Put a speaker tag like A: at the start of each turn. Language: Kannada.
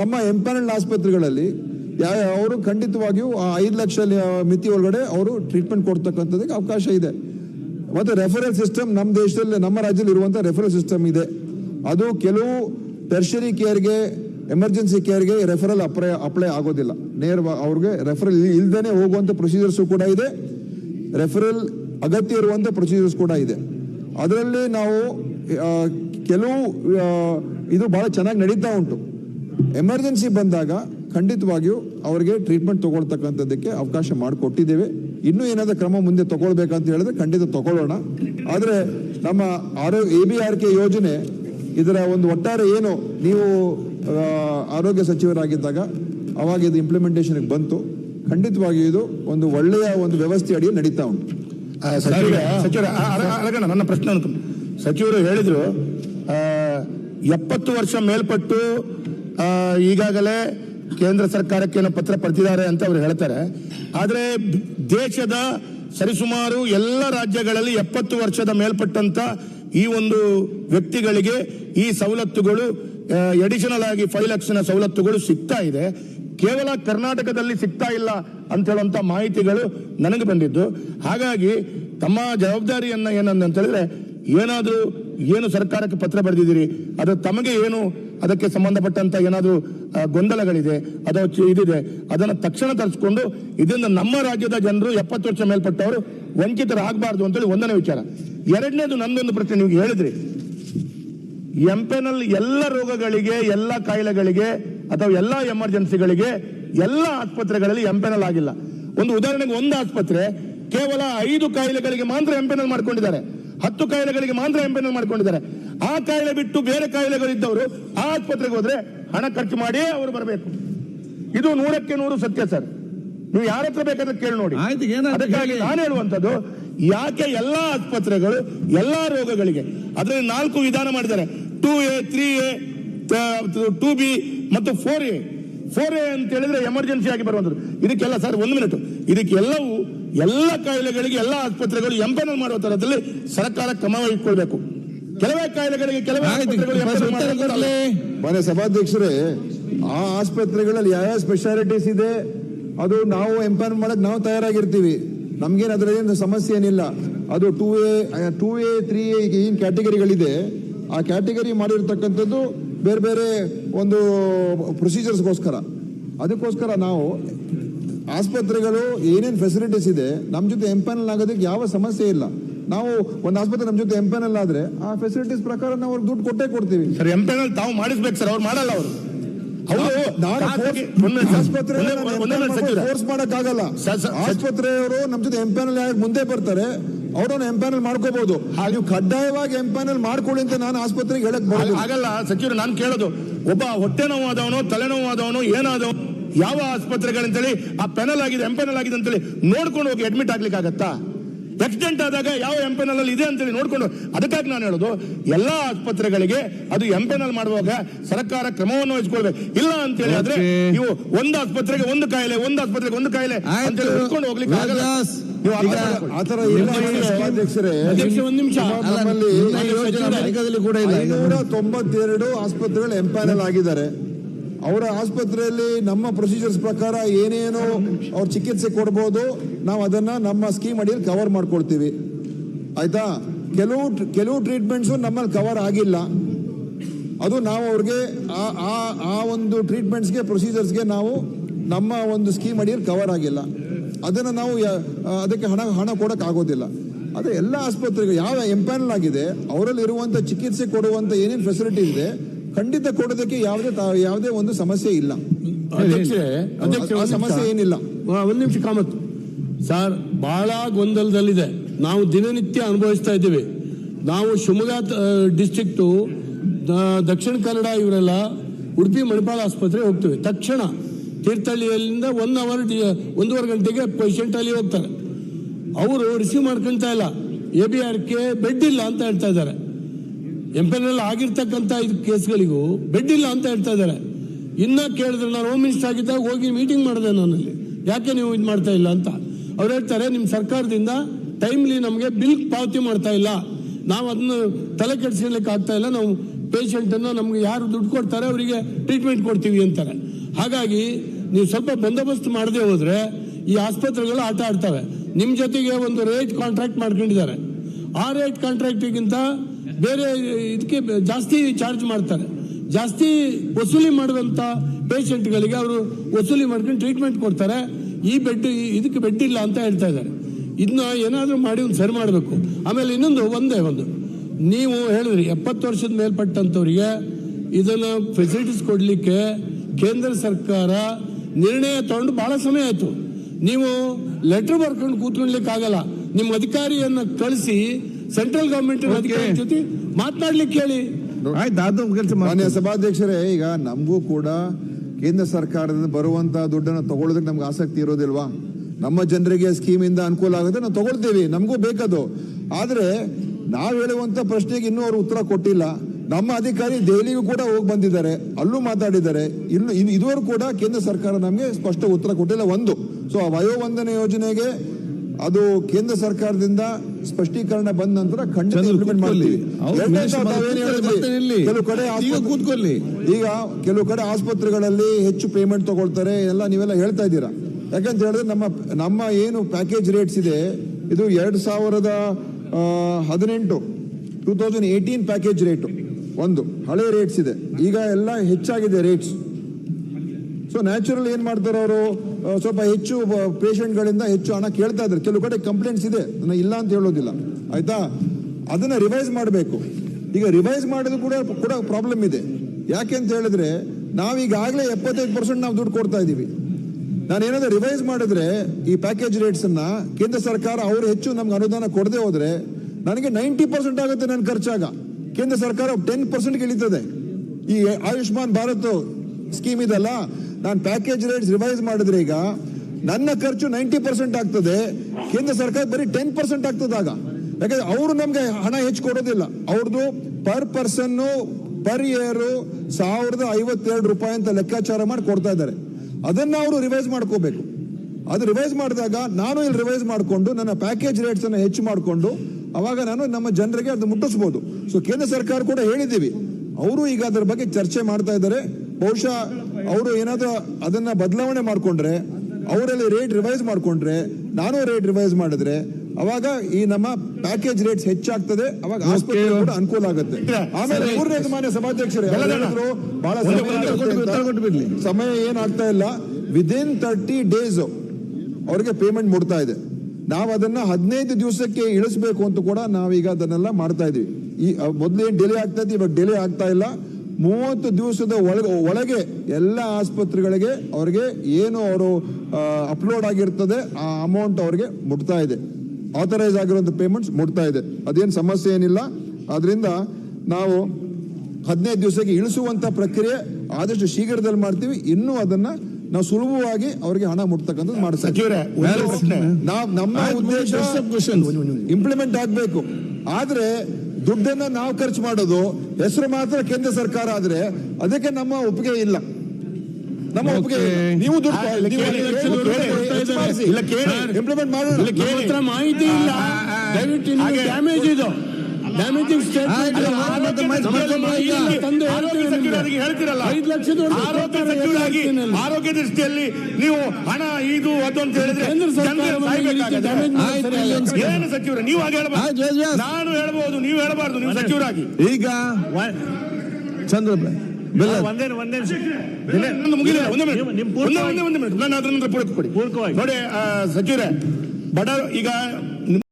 A: ನಮ್ಮ ಎಂಪ್ಯಾನಲ್ಡ್ ಆಸ್ಪತ್ರೆಗಳಲ್ಲಿ ಯಾವ ಅವರು ಖಂಡಿತವಾಗಿಯೂ ಆ ಐದು ಲಕ್ಷ ಮಿತಿ ಒಳಗಡೆ ಅವರು ಟ್ರೀಟ್ಮೆಂಟ್ ಕೊಡ್ತಕ್ಕಂಥದ್ದಕ್ಕೆ ಅವಕಾಶ ಇದೆ. ಮತ್ತು ರೆಫರೆನ್ಸ್ ಸಿಸ್ಟಮ್ ನಮ್ಮ ದೇಶದಲ್ಲಿ, ನಮ್ಮ ರಾಜ್ಯದಲ್ಲಿ ಇರುವಂಥ ರೆಫರೆನ್ಸ್ ಸಿಸ್ಟಮ್ ಇದೆ. ಅದು ಕೆಲವು ಟೆರ್ಷರಿ ಕೇರ್ಗೆ ಎಮರ್ಜೆನ್ಸಿ ಕೇರ್ಗೆ ರೆಫರಲ್ ಅಪ್ಲೈ ಅಪ್ಲೈ ಆಗೋದಿಲ್ಲ. ನೇರವಾಗಿ ಅವ್ರಿಗೆ ರೆಫರಲ್ ಇಲ್ದೇನೆ ಹೋಗುವಂಥ ಪ್ರೊಸೀಜರ್ಸು ಕೂಡ ಇದೆ. ರೆಫರಲ್ ಅಗತ್ಯ ಇರುವಂಥ ಪ್ರೊಸೀಜರ್ಸ್ ಕೂಡ ಇದೆ. ಅದರಲ್ಲಿ ನಾವು ಕೆಲವು ಇದು ಭಾಳ ಚೆನ್ನಾಗಿ ನಡೀತಾ ಉಂಟು. ಎಮರ್ಜೆನ್ಸಿ ಬಂದಾಗ ಖಂಡಿತವಾಗಿಯೂ ಅವರಿಗೆ ಟ್ರೀಟ್ಮೆಂಟ್ ತಗೊಳ್ತಕ್ಕಂಥದ್ದಕ್ಕೆ ಅವಕಾಶ ಮಾಡಿಕೊಟ್ಟಿದ್ದೇವೆ. ಇನ್ನೂ ಏನಾದರೂ ಕ್ರಮ ಮುಂದೆ ತಗೊಳ್ಬೇಕಂತ ಹೇಳಿದ್ರೆ ಖಂಡಿತ ತಗೊಳ್ಳೋಣ. ಆದರೆ ನಮ್ಮ ಆರೋಗ್ಯ ಎ ಬಿ ಆರ್ ಕೆ ಯೋಜನೆ ಇದರ ಒಂದು ಒಟ್ಟಾರೆ ಏನು ನೀವು ಆರೋಗ್ಯ ಸಚಿವರಾಗಿದ್ದಾಗ ಅವಾಗ ಇದು ಇಂಪ್ಲಿಮೆಂಟೇಷನ್ಗೆ ಬಂತು. ಖಂಡಿತವಾಗಿಯೂ ಇದು ಒಂದು ಒಳ್ಳೆಯ ಒಂದು ವ್ಯವಸ್ಥೆ ಅಡಿಯಲ್ಲಿ ನಡೀತಾ ಉಂಟು.
B: ನನ್ನ ಪ್ರಶ್ನೆ ಸಚಿವರು ಹೇಳಿದ್ರು ಎಪ್ಪತ್ತು ವರ್ಷ ಮೇಲ್ಪಟ್ಟು ಈಗಾಗಲೇ ಕೇಂದ್ರ ಸರ್ಕಾರಕ್ಕೆ ಪತ್ರ ಪಡೆದಿದ್ದಾರೆ ಅಂತ ಅವರು ಹೇಳ್ತಾರೆ. ಆದರೆ ದೇಶದ ಸರಿಸುಮಾರು ಎಲ್ಲ ರಾಜ್ಯಗಳಲ್ಲಿ ಎಪ್ಪತ್ತು ವರ್ಷದ ಮೇಲ್ಪಟ್ಟಂತ ಈ ಒಂದು ವ್ಯಕ್ತಿಗಳಿಗೆ ಈ ಸವಲತ್ತುಗಳು ಎಡಿಷನಲ್ ಆಗಿ ಫೈವ್ ಲಕ್ಷನ ಸವಲತ್ತುಗಳು ಸಿಗ್ತಾ ಇದೆ. ಕೇವಲ ಕರ್ನಾಟಕದಲ್ಲಿ ಸಿಗ್ತಾ ಇಲ್ಲ ಅಂತ ಹೇಳುವಂತ ಮಾಹಿತಿಗಳು ನನಗೆ ಬಂದಿದ್ದು. ಹಾಗಾಗಿ ತಮ್ಮ ಜವಾಬ್ದಾರಿಯನ್ನ ಏನಂತ ಹೇಳಿದ್ರೆ ಏನಾದರೂ ಏನು ಸರ್ಕಾರಕ್ಕೆ ಪತ್ರ ಬರೆದಿದ್ದೀರಿ, ಅದು ತಮಗೆ ಏನು, ಅದಕ್ಕೆ ಸಂಬಂಧಪಟ್ಟಂತ ಏನಾದರೂ ಗೊಂದಲಗಳಿದೆ, ಅದು ಇದಿದೆ, ಅದನ್ನು ತಕ್ಷಣ ತರಿಸ್ಕೊಂಡು ಇದರಿಂದ ನಮ್ಮ ರಾಜ್ಯದ ಜನರು ಎಪ್ಪತ್ತು ವರ್ಷ ಮೇಲ್ಪಟ್ಟವರು ವಂಚಿತರಾಗಬಾರ್ದು ಅಂತೇಳಿ ಒಂದನೇ ವಿಚಾರ. ಎರಡನೇದು ನಂದೊಂದು ಪ್ರಶ್ನೆ ನೀವು ಹೇಳಿದ್ರಿ. ಎಂಪೆನಲ್ಲಿ ಎಲ್ಲ ರೋಗಗಳಿಗೆ, ಎಲ್ಲ ಕಾಯಿಲೆಗಳಿಗೆ ಅಥವಾ ಎಲ್ಲ ಎಮರ್ಜೆನ್ಸಿಗಳಿಗೆ ಎಲ್ಲ ಆಸ್ಪತ್ರೆಗಳಲ್ಲಿ ಎಂಪೆನಲ್ ಆಗಿಲ್ಲ. ಒಂದು ಉದಾಹರಣೆಗೆ ಒಂದು ಆಸ್ಪತ್ರೆ ಕೇವಲ ಐದು ಕಾಯಿಲೆಗಳಿಗೆ ಮಾತ್ರ ಎಂಪೆನಲ್ ಮಾಡ್ಕೊಂಡಿದ್ದಾರೆ. ಹತ್ತು ಕಾಯಿಲೆಗಳಿಗೆ ಮಾತ್ರ ಎಂಪೆನಲ್ ಮಾಡಿಕೊಂಡಿದ್ದಾರೆ. ಆ ಕಾಯಿಲೆ ಬಿಟ್ಟು ಬೇರೆ ಕಾಯಿಲೆಗಳಿದ್ದವರು ಆ ಆಸ್ಪತ್ರೆಗೆ ಹೋದ್ರೆ ಹಣ ಖರ್ಚು ಮಾಡಿಯೇ ಅವರು ಬರಬೇಕು. ಇದು ನೂರಕ್ಕೆ ನೂರು ಸತ್ಯ ಸರ್. ನೀವು ಯಾರ ಹತ್ರ ಬೇಕಾದ್ರೆ ಕೇಳಿ ನೋಡಿ. ಅದಕ್ಕಾಗಿ. ನಾನು ಹೇಳುವಂತದ್ದು ಯಾಕೆ ಎಲ್ಲಾ ಆಸ್ಪತ್ರೆಗಳು ಎಲ್ಲಾ ರೋಗಗಳಿಗೆ ಅದರಲ್ಲಿ ನಾಲ್ಕು ವಿಧಾನ ಮಾಡಿದ್ದಾರೆ. Two A three A two B ಮತ್ತು ಫೋರ್ ಎ. ಫೋರ್ ಎ ಅಂತ ಹೇಳಿದ್ರೆ ಎಮರ್ಜೆನ್ಸಿ ಆಗಿ ಬರುವಂಥದ್ದು. ಇದಕ್ಕೆಲ್ಲ ಸರ್ ಒಂದು ಮಿನಿಟ್. ಇದಕ್ಕೆಲ್ಲವೂ ಎಲ್ಲ ಕಾಯಿಲೆಗಳಿಗೆ ಎಲ್ಲ ಆಸ್ಪತ್ರೆಗಳು ಎಂಪನಲ್ ಮಾಡುವ ತರದಲ್ಲಿ ಸರ್ಕಾರ ಕ್ರಮ ವಹಿಸಿಕೊಳ್ಬೇಕು. ಕೆಲವೇ ಕಾಯಿಲೆಗಳಿಗೆ ಕೆಲವೇ.
A: ಮನೆ ಸಭಾಧ್ಯಕ್ಷರೇ ಆ ಆಸ್ಪತ್ರೆಗಳಲ್ಲಿ ಯಾವ ಸ್ಪೆಷಾಲಿಟೀಸ್ ಇದೆ ಅದು ನಾವು ಎಂಪೈರ್ ಮಾಡಕ್ ನಾವು ತಯಾರಾಗಿರ್ತೀವಿ. ನಮ್ಗೇನು ಅದರಲ್ಲಿ ಸಮಸ್ಯೆ ಏನಿಲ್ಲ. ಅದು two A two A three A ಈಗ ಏನು ಕ್ಯಾಟಗರಿಗಳಿದೆ ಆ ಕ್ಯಾಟಗರಿ ಮಾಡಿರ್ತಕ್ಕಂಥದ್ದು ಬೇರೆ ಬೇರೆ ಒಂದು ಪ್ರೊಸೀಜರ್ಸ್ಗೋಸ್ಕರ ಅದಕ್ಕೋಸ್ಕರ ನಾವು ಆಸ್ಪತ್ರೆಗಳು ಏನೇನು ಫೆಸಿಲಿಟೀಸ್ ಇದೆ ನಮ್ಮ ಜೊತೆ ಎಂಪೈನಲ್ ಆಗೋದಕ್ಕೆ ಯಾವ ಸಮಸ್ಯೆ ಇಲ್ಲ. ನಾವು ಒಂದು ಆಸ್ಪತ್ರೆ ನಮ್ಮ ಜೊತೆ ಎಂಪೆನಲ್ ಆದ್ರೆ ಆ ಫೆಸಿಲಿಟೀಸ್ ಪ್ರಕಾರ ನಾವು ಅವ್ರಿಗೆ ದುಡ್ಡು ಕೊಟ್ಟೇ ಕೊಡ್ತೀವಿ.
B: ಸರ್ ಎಂಪೆನಲ್ ತಾವು ಮಾಡಿಸ್ಬೇಕು ಸರ್ ಅವ್ರು ಮಾಡಲ್ಲ ಅವರು.
A: ಫೋರ್ಸ್- ಮಾಡಕ್ಕಾಗಲ್ಲ. ಆಸ್ಪತ್ರೆಯವರು ನಮ್ಮ ಜೊತೆ ಎಂಪ್ಯಾನಲ್ ಮುಂದೆ ಬರ್ತಾರೆ ಅವರನ್ನು ಎಂಪ್ಯಾನಲ್ ಮಾಡ್ಕೋಬಹುದು ನೀವು ಕಡ್ಡಾಯವಾಗಿ ಎಂಪ್ಯಾನಲ್ ಮಾಡ್ಕೊಳ್ಳಿ ಅಂತ ನಾನು ಆಸ್ಪತ್ರೆಗೆ ಹೇಳಕ್
B: ಆಗಲ್ಲ ಸಚಿವರು ನಾನು ಕೇಳೋದು ಒಬ್ಬ ಹೊಟ್ಟೆ ನೋವು ಆದವನು ತಲೆನೋವು ಆದವನು ಏನಾದವನು ಯಾವ ಆಸ್ಪತ್ರೆಗಳಂತೇಳಿ ಆ ಪೆನಲ್ ಆಗಿದೆ ಎಂಪೆನಲ್ ಆಗಿದೆ ಅಂತೇಳಿ ನೋಡ್ಕೊಂಡು ಹೋಗಿ ಅಡ್ಮಿಟ್ ಆಗ್ಲಿಕ್ಕೆ ಆಗತ್ತಾ? ಆಕ್ಸಿಡೆಂಟ್ ಆದಾಗ ಯಾವ ಎಂಪೆನಲ್ ಅಲ್ಲಿ ಇದೆ ಅಂತೇಳಿ ನೋಡ್ಕೊಂಡು ಅದಕ್ಕಾಗಿ ನಾನು ಹೇಳೋದು ಎಲ್ಲಾ ಆಸ್ಪತ್ರೆಗಳಿಗೆ ಅದು ಎಂಪೆನಲ್ ಮಾಡುವಾಗ ಸರ್ಕಾರ ಕ್ರಮವನ್ನು ವಹಿಸಿಕೊಳ್ಬೇಕು. ಇಲ್ಲ ಅಂತ ಹೇಳಿ
C: ಆದ್ರೆ.
B: ನೀವು ಒಂದು ಆಸ್ಪತ್ರೆಗೆ ಒಂದು ಕಾಯಿಲೆ ಒಂದು ಆಸ್ಪತ್ರೆಗೆ ಒಂದು ಕಾಯಿಲೆ. ಅಂತೇಳಿ ಹುಡ್ಕೊಂಡು ಹೋಗ್ಲಿಕ್ಕೆ ಆಗಲ್ಲ. ನೀವು
A: ಆತರ ಅಧ್ಯಕ್ಷರೇ
B: ಅಧ್ಯಕ್ಷ, ನಿಮಿಷ.
C: ಅಲ್ಲ,
A: ನಮ್ಮಲ್ಲಿ
C: ಕೂಡ
A: ತೊಂಬತ್ತೆರಡು ಆಸ್ಪತ್ರೆಗಳು ಎಂಪ್ಯಾನಲ್ ಆಗಿದ್ದಾರೆ. ಅವರ ಆಸ್ಪತ್ರೆಯಲ್ಲಿ ನಮ್ಮ ಪ್ರೊಸೀಜರ್ಸ್ ಪ್ರಕಾರ ಏನೇನು ಅವ್ರ ಚಿಕಿತ್ಸೆ ಕೊಡ್ಬೋದು, ನಾವು ಅದನ್ನ ನಮ್ಮ ಸ್ಕೀಮ್ ಅಡಿಯಲ್ಲಿ ಕವರ್ ಮಾಡ್ಕೊಳ್ತೀವಿ. ಆಯ್ತಾ? ಕೆಲವು ಕೆಲವು ಟ್ರೀಟ್ಮೆಂಟ್ಸು ನಮ್ಮಲ್ಲಿ ಕವರ್ ಆಗಿಲ್ಲ. ಅದು ನಾವು ಅವ್ರಿಗೆ ಆ, ಆ- ಒಂದು ಟ್ರೀಟ್ಮೆಂಟ್ಸ್ಗೆ ಪ್ರೊಸೀಜರ್ಸ್ಗೆ ನಾವು ನಮ್ಮ ಒಂದು ಸ್ಕೀಮ್ ಅಡಿಯಲ್ಲಿ ಕವರ್ ಆಗಿಲ್ಲ. ಅದನ್ನು ನಾವು ಅದಕ್ಕೆ ಹಣ ಹಣ ಕೊಡೋಕ್ಕಾಗೋದಿಲ್ಲ ಆಗೋದಿಲ್ಲ. ಅದೇ ಎಲ್ಲ ಆಸ್ಪತ್ರೆಗಳು ಯಾವ ಎಂಪ್ಯಾನಲ್ ಆಗಿದೆ ಅವರಲ್ಲಿ ಇರುವಂಥ ಚಿಕಿತ್ಸೆ ಕೊಡುವಂಥ ಏನೇನು ಫೆಸಿಲಿಟಿ ಇದೆ ಖಂಡಿತ ಕೊಡೋದಕ್ಕೆ ಯಾವುದೇ ಯಾವುದೇ ಒಂದು ಸಮಸ್ಯೆ ಇಲ್ಲ. ಸಮಸ್ಯೆ ಏನಿಲ್ಲ.
D: ಒಂದು ನಿಮಿಷ ಕಾಮತ್. ಸರ್ ಬಹಳ ಗೊಂದಲದಲ್ಲಿದೆ. ನಾವು ದಿನನಿತ್ಯ ಅನುಭವಿಸ್ತಾ ಇದ್ದೀವಿ. ನಾವು ಶಿವಮೊಗ್ಗ ಡಿಸ್ಟಿಕ್ಟು ದಕ್ಷಿಣ ಕನ್ನಡ ಇವರೆಲ್ಲ ಉಡುಪಿ ಮಣಿಪಾಲ್ ಆಸ್ಪತ್ರೆಗೆ ಹೋಗ್ತೀವಿ. ತಕ್ಷಣ ತೀರ್ಥಹಳ್ಳಿಯಲ್ಲಿಂದ ಒನ್ ಅವರ್ ಒಂದೂವರೆ ಗಂಟೆಗೆ ಪೇಷಂಟ್ ಅಲ್ಲಿ ಹೋಗ್ತಾರೆ. ಅವರು ರಿಸೀವ್ ಮಾಡ್ಕೊಂತ ಇಲ್ಲ. A B R K bed ಇಲ್ಲ ಅಂತ ಹೇಳ್ತಾ ಇದ್ದಾರೆ. ಎಂಪೆನಲ್ ಆಗಿರ್ತಕ್ಕಂಥ ಇದು ಕೇಸ್ಗಳಿಗೂ ಬೆಡ್ ಇಲ್ಲ ಅಂತ ಹೇಳ್ತಾ ಇದ್ದಾರೆ. ಇನ್ನ ಕೇಳಿದ್ರೆ ನಾನು ಹೋಮ್ ಮಿನಿಸ್ಟರ್ ಆಗಿದ್ದಾಗ ಹೋಗಿ ಮೀಟಿಂಗ್ ಮಾಡಿದೆ ನಾನಲ್ಲಿ ಯಾಕೆ ನೀವು ಇದು ಮಾಡ್ತಾ ಇಲ್ಲ ಅಂತ? ಅವ್ರು ಹೇಳ್ತಾರೆ ನಿಮ್ಮ ಸರ್ಕಾರದಿಂದ ಟೈಮ್ಲಿ ನಮಗೆ ಬಿಲ್ ಪಾವತಿ ಮಾಡ್ತಾ ಇಲ್ಲ. ನಾವು ಅದನ್ನು ತಲೆ ಕೆಡಿಸ್ಕೊಳ್ಲಿಕ್ಕೆ ಆಗ್ತಾ ಇಲ್ಲ. ನಾವು ಪೇಷಂಟ್ ಅನ್ನ ನಮ್ಗೆ ಯಾರು ದುಡ್ಡು ಕೊಡ್ತಾರೆ ಅವರಿಗೆ ಟ್ರೀಟ್ಮೆಂಟ್ ಕೊಡ್ತೀವಿ ಅಂತಾರೆ. ಹಾಗಾಗಿ ನೀವು ಸ್ವಲ್ಪ ಬಂದೋಬಸ್ತ್ ಮಾಡದೆ ಹೋದ್ರೆ ಈ ಆಸ್ಪತ್ರೆಗಳು ಆಟ ಆಡ್ತವೆ. ನಿಮ್ ಜೊತೆಗೆ ಒಂದು ರೇಟ್ ಕಾಂಟ್ರಾಕ್ಟ್ ಮಾಡ್ಕೊಂಡಿದ್ದಾರೆ. ಆ ರೇಟ್ ಕಾಂಟ್ರಾಕ್ಟಿಗಿಂತ ಬೇರೆ ಇದಕ್ಕೆ ಜಾಸ್ತಿ ಚಾರ್ಜ್ ಮಾಡ್ತಾರೆ. ಜಾಸ್ತಿ ವಸೂಲಿ ಮಾಡುವಂತ ಪೇಷಂಟ್ಗಳಿಗೆ ಅವರು ವಸೂಲಿ ಮಾಡ್ಕೊಂಡು ಟ್ರೀಟ್ಮೆಂಟ್ ಕೊಡ್ತಾರೆ. ಈ ಬೆಡ್ ಇದಕ್ಕೆ ಬೆಡ್ ಇಲ್ಲ ಅಂತ ಹೇಳ್ತಾ ಇದ್ದಾರೆ. ಇದನ್ನ ಏನಾದರೂ ಮಾಡಿ ಒಂದು ಸರಿ ಮಾಡಬೇಕು. ಆಮೇಲೆ ಇನ್ನೊಂದು, ಒಂದೇ ಒಂದು. ನೀವು ಹೇಳಿದ್ರಿ, ಎಪ್ಪತ್ತು ವರ್ಷದ ಮೇಲ್ಪಟ್ಟಂಥವ್ರಿಗೆ ಇದನ್ನ ಫೆಸಿಲಿಟೀಸ್ ಕೊಡಲಿಕ್ಕೆ ಕೇಂದ್ರ ಸರ್ಕಾರ ನಿರ್ಣಯ ತಗೊಂಡು ಬಹಳ ಸಮಯ ಆಯಿತು. ನೀವು ಲೆಟರ್ ಬರ್ಕೊಂಡು ಕೂತ್ಕೊಳ್ಲಿಕ್ಕೆ ಆಗಲ್ಲ ನಿಮ್ಮ ಅಧಿಕಾರಿಯನ್ನ ಕಳಿಸಿ ಸೆಂಟ್ರಲ್ ಗವರ್ಮೆಂಟ್ ಜೊತೆ ಮಾತನಾಡ್ಲಿಕ್ಕೆ ಹೇಳಿ.
C: ಆಯ್ತು ಅದು ಕೆಲಸ
A: ಮಾನ್ಯ ಸಭಾಧ್ಯಕ್ಷರೇ ಈಗ ನಮಗೂ ಕೂಡ ಕೇಂದ್ರ ಸರ್ಕಾರದಿಂದ ಬರುವಂತ ದುಡ್ಡನ್ನು ತಗೊಳ್ಳೋದಕ್ಕೆ ನಮ್ಗೆ ಆಸಕ್ತಿ ಇರೋದಿಲ್ವಾ? ನಮ್ಮ ಜನರಿಗೆ ಸ್ಕೀಮ್ ಇಂದ ಅನುಕೂಲ ಆಗುತ್ತೆ ನಾವು ತಗೊಳ್ತೀವಿ ನಮಗೂ ಬೇಕದು. ಆದ್ರೆ ನಾವು ಹೇಳುವಂತ ಪ್ರಶ್ನೆಗೆ ಇನ್ನೂ ಅವರು ಉತ್ತರ ಕೊಟ್ಟಿಲ್ಲ. ನಮ್ಮ ಅಧಿಕಾರಿ ದೆಹಲಿಗೂ ಕೂಡ ಹೋಗಿ ಬಂದಿದ್ದಾರೆ ಅಲ್ಲೂ ಮಾತಾಡಿದ್ದಾರೆ. ಇನ್ನು ಇನ್ನು ಇದುವರೆಗೂ ಕೂಡ ಕೇಂದ್ರ ಸರ್ಕಾರ ನಮಗೆ ಸ್ಪಷ್ಟ ಉತ್ತರ ಕೊಟ್ಟಿಲ್ಲ ಒಂದು. ಸೊ ಆ ವಯೋವಂದನೆ ಯೋಜನೆಗೆ ಅದು ಕೇಂದ್ರ ಸರ್ಕಾರದಿಂದ ಸ್ಪಷ್ಟೀಕರಣ ಬಂದ ನಂತರ ಖಂಡಿತ ಇಂಪ್ಲಿಮೆಂಟ್. ಕೆಲವು ಕಡೆ
C: ಕೂತ್ಕೊಳ್ಳಿ.
A: ಈಗ ಕೆಲವು ಕಡೆ ಆಸ್ಪತ್ರೆಗಳಲ್ಲಿ ಹೆಚ್ಚು ಪೇಮೆಂಟ್ ತಗೊಳ್ತಾರೆ ಎಲ್ಲ ನೀವೆಲ್ಲ ಹೇಳ್ತಾ ಇದ್ದೀರಾ? ಯಾಕಂತ ಹೇಳಿದ್ರೆ ನಮ್ಮ ನಮ್ಮ ಏನು ಪ್ಯಾಕೇಜ್ ರೇಟ್ಸ್ ಇದೆ ಇದು ಎರಡ್ ಸಾವಿರದ ಹದಿನೆಂಟು two thousand eighteen package rate ಒಂದು ಹಳೆ ರೇಟ್ಸ್ ಇದೆ. ಈಗ ಎಲ್ಲ ಹೆಚ್ಚಾಗಿದೆ ರೇಟ್ಸ್ ಸೊ ನ್ಯಾಚುರಲ್ ಏನ್ ಮಾಡ್ತಾರೆ ಅವರು? ಸ್ವಲ್ಪ ಹೆಚ್ಚು ಪೇಷಂಟ್ಗಳಿಂದ ಹೆಚ್ಚು ಹಣ ಕೇಳ್ತಾ ಇದ್ದಾರೆ. ಕೆಲವು ಕಡೆ ಕಂಪ್ಲೇಂಟ್ಸ್ ಇದೆ. ನಾನು ಇಲ್ಲ ಅಂತ ಹೇಳೋದಿಲ್ಲ. ಆಯ್ತಾ? ಅದನ್ನ ರಿವೈಸ್ ಮಾಡಬೇಕು. ಈಗ ರಿವೈಸ್ ಮಾಡೋದು ಕೂಡ ಕೂಡ ಪ್ರಾಬ್ಲಮ್ ಇದೆ. ಯಾಕೆ ಅಂತ ಹೇಳಿದ್ರೆ ನಾವೀಗಾಗಲೇ ಎಪ್ಪತ್ತೈದು ಪರ್ಸೆಂಟ್ ನಾವು ದುಡ್ಡು ಕೊಡ್ತಾ ಇದ್ದೀವಿ ನಾನು ಏನಾದರೂ ರಿವೈಸ್ ಮಾಡಿದ್ರೆ, ಈ ಪ್ಯಾಕೇಜ್ ರೇಟ್ಸ್ ಅನ್ನ ಕೇಂದ್ರ ಸರ್ಕಾರ ಅವರು ಹೆಚ್ಚು ನಮ್ಗೆ ಅನುದಾನ ಕೊಡದೆ ಹೋದರೆ, ನನಗೆ ನೈಂಟಿ ಪರ್ಸೆಂಟ್ ಆಗುತ್ತೆ ನನ್ನ ಖರ್ಚಾಗ. ಕೇಂದ್ರ ಸರ್ಕಾರ ಟೆನ್ ಪರ್ಸೆಂಟ್ ಇಳಿತದೆ. ಈ ಆಯುಷ್ಮಾನ್ ಭಾರತ್ ಸ್ಕೀಮ್ ಇದಲ್ಲ ನಾನು ಪ್ಯಾಕೇಜ್ ರೇಟ್ಸ್ ರಿವೈಸ್ ಮಾಡಿದ್ರೆ ಈಗ ನನ್ನ ಖರ್ಚು ನೈಂಟಿ ಪರ್ಸೆಂಟ್ ಆಗ್ತದೆ, ಕೇಂದ್ರ ಸರ್ಕಾರ ಬರೀ ಟೆನ್ ಪರ್ಸೆಂಟ್ ಆಗ್ತದೆ ಆಗ. ಯಾಕಂದ್ರೆ ಅವರು ನಮಗೆ ಹಣ ಹೆಚ್ಚು ಕೊಡೋದಿಲ್ಲ. ಅವ್ರದ್ದು ಪರ್ ಪರ್ಸನ್ನು ಪರ್ ಇಯರು ಸಾವಿರದ ಐವತ್ತೆರಡು ರೂಪಾಯಿ ಅಂತ ಲೆಕ್ಕಾಚಾರ ಮಾಡಿ ಕೊಡ್ತಾ ಇದ್ದಾರೆ. ಅದನ್ನ ಅವರು ರಿವೈಸ್ ಮಾಡ್ಕೋಬೇಕು. ಅದು ರಿವೈಸ್ ಮಾಡಿದಾಗ ನಾನು ಇಲ್ಲಿ ರಿವೈಸ್ ಮಾಡಿಕೊಂಡು, ನನ್ನ ಪ್ಯಾಕೇಜ್ ರೇಟ್ಸ್ ಅನ್ನ ಹೆಚ್ಚು ಮಾಡಿಕೊಂಡು, ಅವಾಗ ನಾನು ನಮ್ಮ ಜನರಿಗೆ ಅದು ಮುಟ್ಟಿಸ್ಬೋದು. ಸೊ ಕೇಂದ್ರ ಸರ್ಕಾರ ಕೂಡ ಹೇಳಿದ್ದೀವಿ. ಅವರು ಈಗ ಅದರ ಬಗ್ಗೆ ಚರ್ಚೆ ಮಾಡ್ತಾ ಇದ್ದಾರೆ. ಬಹುಶಃ ಅವರು ಏನಾದ್ರೂ ಅದನ್ನ ಬದಲಾವಣೆ ಮಾಡ್ಕೊಂಡ್ರೆ ಅವರಲ್ಲಿ ರೇಟ್ ರಿವೈಸ್ ಮಾಡ್ಕೊಂಡ್ರೆ ನಾನು ರೇಟ್ ರಿವೈಸ್ ಮಾಡಿದ್ರೆ ಅವಾಗ ಈ ನಮ್ಮ ಪ್ಯಾಕೇಜ್ ರೇಟ್ಸ್ ಹೆಚ್ಚಾಗ್ತದೆ ಅವಾಗ ಆಸ್ಪತ್ರೆ ಕೂಡ ಅನುಕೂಲ ಆಗುತ್ತೆ. ಆಮೇಲೆ ಮೂರನೇ ಮಾನ್ಯ ಸಭಾಧ್ಯಕ್ಷರೇ ಬಹಳ ಸಮಯ ಏನಾಗ್ತಾ ಇಲ್ಲ. ವಿದಿನ್ ತರ್ಟಿ ಡೇಸ್ ಅವ್ರಿಗೆ ಪೇಮೆಂಟ್ ಮುಡ್ತಾ ಇದೆ. ನಾವು ಅದನ್ನ ಹದಿನೈದು ದಿವಸಕ್ಕೆ ಇಳಿಸ್ಬೇಕು ಅಂತ ಕೂಡ ನಾವೀಗ ಅದನ್ನೆಲ್ಲ ಮಾಡ್ತಾ ಇದೀವಿ. ಈ ಮೊದಲು ಏನ್ ಡಿಲೇ ಆಗ್ತಾ ಇತ್ತು ಇವಾಗ ಡಿಲೇ ಆಗ್ತಾ ಇಲ್ಲ. ಮೂವತ್ತು ದಿವಸದ ಒಳಗೆ ಒಳಗೆ ಎಲ್ಲ ಆಸ್ಪತ್ರೆಗಳಿಗೆ ಅವ್ರಿಗೆ ಏನು ಅವರು ಅಪ್ಲೋಡ್ ಆಗಿರ್ತದೆ ಆ ಅಮೌಂಟ್ ಅವ್ರಿಗೆ ಮುಟ್ತಾ ಇದೆ. ಆಥರೈಸ್ ಆಗಿರುವಂಥ ಪೇಮೆಂಟ್ಸ್ ಮುಟ್ತಾ ಇದೆ. ಅದೇನು ಸಮಸ್ಯೆ ಏನಿಲ್ಲ. ಆದ್ರಿಂದ ನಾವು ಹದಿನೈದು ದಿವಸಕ್ಕೆ ಇಳಿಸುವಂತ ಪ್ರಕ್ರಿಯೆ ಆದಷ್ಟು ಶೀಘ್ರದಲ್ಲಿ ಮಾಡ್ತೀವಿ. ಇನ್ನೂ ಅದನ್ನ ನಾವು ಸುಲಭವಾಗಿ ಅವರಿಗೆ ಹಣ ಮುಟ್ತಕ್ಕಂಥದ್ದು
B: ಒಂದು
A: ನಾವು ನಮ್ಮ ಉದ್ದೇಶ ಇಂಪ್ಲಿಮೆಂಟ್ ಆಗಬೇಕು. ಆದ್ರೆ ದುಡ್ಡನ್ನ ನಾವು ಖರ್ಚು ಮಾಡೋದು ಹೆಸರು ಮಾತ್ರ ಕೇಂದ್ರ ಸರ್ಕಾರ ಆದ್ರೆ ಅದಕ್ಕೆ ನಮ್ಮ ಒಪ್ಪಿಗೆ ಇಲ್ಲ. ನಮ್ಮ ಒಪ್ಪಿಗೆ ನೀವು ದುಡ್ಡು. ಇಂಪ್ಲಿಮೆಂಟ್
D: ಹತ್ರ ಮಾಹಿತಿ ಇಲ್ಲ. ಡ್ಯಾಮೇಜ್ ಇದು. ಡ್ಯಾಮೇಜಿಂಗ್ ಸ್ಟೇಟ್ಮೆಂಟ್
C: ಆರೋಗ್ಯ
B: ದೃಷ್ಟಿಯಲ್ಲಿ ನೀವು ಹಣ ಇದು ಅದು ಅಂತ ಹೇಳಿದ್ರೆ ಏನು ಸಚಿವರು ನೀವು ಹಾಗೆ ಹೇಳಬಾರ್ದು. ನಾನು ಹೇಳ್ಬಹುದು ನೀವು ಹೇಳಬಾರ್ದು ನೀವು ಸಚಿವರಾಗಿ.
C: ಈಗ ಚಂದ್ರ
B: ನೋಡಿ ಸಚಿವರೇ ಬಡ ಈಗ